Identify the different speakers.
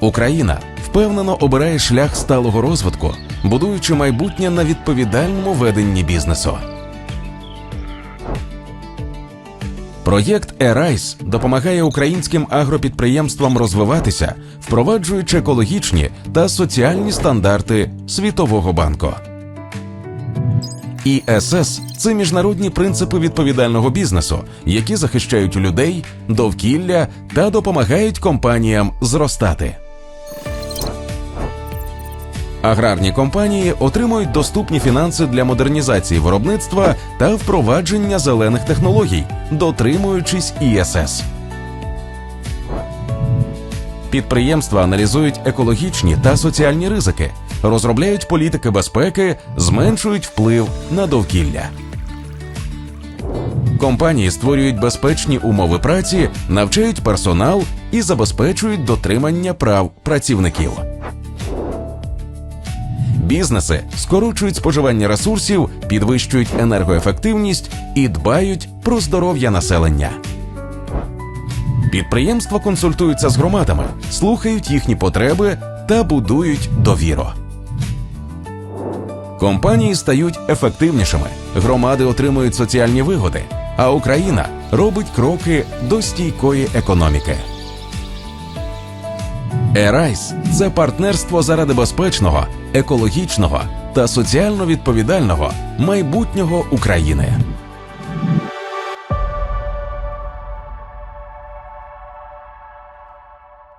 Speaker 1: Україна впевнено обирає шлях сталого розвитку, будуючи майбутнє на відповідальному веденні бізнесу. Проєкт Ерайс допомагає українським агропідприємствам розвиватися, впроваджуючи екологічні та соціальні стандарти Світового банку. ІСС – це міжнародні принципи відповідального бізнесу, які захищають людей, довкілля та допомагають компаніям зростати. Аграрні компанії отримують доступні фінанси для модернізації виробництва та впровадження зелених технологій, дотримуючись ІСС. Підприємства аналізують екологічні та соціальні ризики, розробляють політики безпеки, зменшують вплив на довкілля. Компанії створюють безпечні умови праці, навчають персонал і забезпечують дотримання прав працівників. Бізнеси скорочують споживання ресурсів, підвищують енергоефективність і дбають про здоров'я населення. Підприємства консультуються з громадами, слухають їхні потреби та будують довіру. Компанії стають ефективнішими, громади отримують соціальні вигоди, а Україна робить кроки до стійкої економіки. Ерайс це партнерство заради безпечного, екологічного та соціально відповідального майбутнього України.